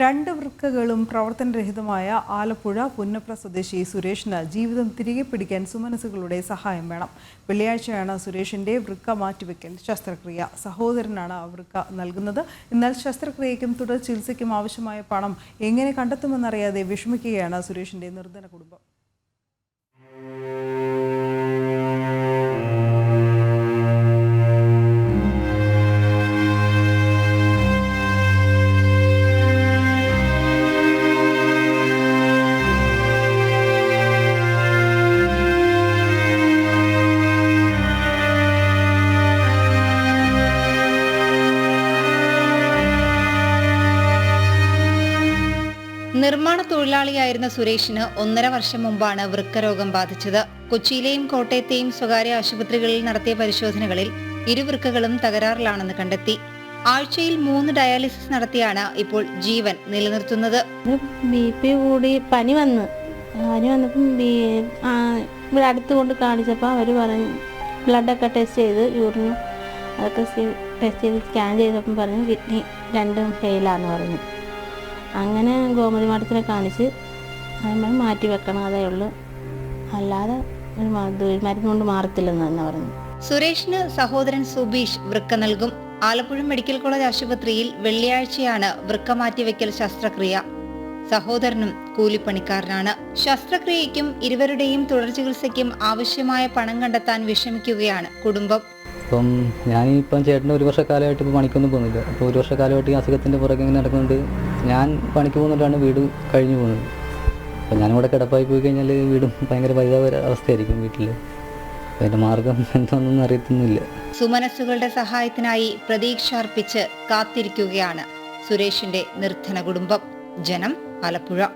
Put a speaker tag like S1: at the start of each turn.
S1: രണ്ട് വൃക്കകളും പ്രവർത്തനരഹിതമായ ആലപ്പുഴ പുന്നപ്ര സ്വദേശി സുരേഷിന് ജീവിതം തിരികെ പിടിക്കാൻ സുമനസുകളുടെ സഹായം വേണം. വെള്ളിയാഴ്ചയാണ് സുരേഷിന്റെ വൃക്ക മാറ്റിവെക്കൽ ശസ്ത്രക്രിയ. സഹോദരനാണ് വൃക്ക നൽകുന്നത്. എന്നാൽ ശസ്ത്രക്രിയയ്ക്കും തുടർ ചികിത്സയ്ക്കും ആവശ്യമായ പണം എങ്ങനെ കണ്ടെത്തുമെന്നറിയാതെ വിഷമിക്കുകയാണ് സുരേഷിന്റെ നിർധന കുടുംബം.
S2: നിർമ്മാണ തൊഴിലാളിയായിരുന്ന സുരേഷിന് ഒന്നര വർഷം മുമ്പാണ് വൃക്കരോഗം ബാധിച്ചത്. കൊച്ചിയിലെയും കോട്ടയത്തെയും സ്വകാര്യ ആശുപത്രികളിൽ നടത്തിയ പരിശോധനകളിൽ ഇരുവൃക്കകളും തകരാറിലാണെന്ന് കണ്ടെത്തി. ആഴ്ചയിൽ മൂന്ന് ഡയാലിസിസ് നടത്തിയാണ് ഇപ്പോൾ ജീവൻ നിലനിർത്തുന്നത്.
S3: ബി പി കൂടി പനി വന്ന്. പനി വന്നപ്പം ഇവിടെ അടുത്ത് കൊണ്ട് കാണിച്ചപ്പോൾ അവർ പറഞ്ഞു ബ്ലഡൊക്കെ ടെസ്റ്റ് ചെയ്ത് യൂറിനും അതൊക്കെ ടെസ്റ്റ് ചെയ്ത് സ്കാൻ ചെയ്തപ്പം പറഞ്ഞു കിഡ്നി രണ്ടും ഫെയിലാന്ന് പറഞ്ഞു. അങ്ങനെ ഗോമതി മഠത്തിനെ കാണിച്ച് അതിന്മേൽ മാറ്റി വെക്കണം അതേ ഉള്ളൂ. അല്ലാതെ ഒരു മരുന്ന് കൊണ്ട് മാറത്തില്ലെന്ന് തന്നെ പറഞ്ഞു.
S2: സുരേഷിന് സഹോദരൻ സുബീഷ് വൃക്ക നൽകും. ആലപ്പുഴ മെഡിക്കൽ കോളേജ് ആശുപത്രിയിൽ വെള്ളിയാഴ്ചയാണ് വൃക്ക മാറ്റിവെക്കൽ ശസ്ത്രക്രിയ. സഹോദരനും കൂലിപ്പണിക്കാരനാണ്. ശസ്ത്രക്രിയയ്ക്കും ഇരുവരുടെയും തുടർ ചികിത്സയ്ക്കും ആവശ്യമായ പണം കണ്ടെത്താൻ വിഷമിക്കുകയാണ് കുടുംബം.
S4: ഞാൻ ഞാനിപ്പം ചേട്ടന്റെ ഒരു വർഷക്കാലമായിട്ട് ഇപ്പോൾ പണിക്കൊന്നും പോകുന്നില്ല. അപ്പോൾ ഒരു വർഷക്കാലമായിട്ട് ഈ അസുഖത്തിന്റെ പുറകെ ഇങ്ങനെ നടക്കുന്നുണ്ട്. ഞാൻ പണിക്ക് പോകുന്നിട്ടാണ് വീട് കഴിഞ്ഞു പോകുന്നത്. അപ്പോൾ ഞാനിവിടെ കിടപ്പായി പോയി കഴിഞ്ഞാൽ വീടും ഭയങ്കര പരിതാപ അവസ്ഥയായിരിക്കും വീട്ടിൽ അതിന്റെ മാർഗം എന്താണെന്നൊന്നും അറിയത്തൊന്നുമില്ല.
S2: സുമനസ്സുകളുടെ സഹായത്തിനായി പ്രതീക്ഷ അർപ്പിച്ച് കാത്തിരിക്കുകയാണ് സുരേഷിന്റെ നിർധന കുടുംബം. ജനം ആലപ്പുഴ.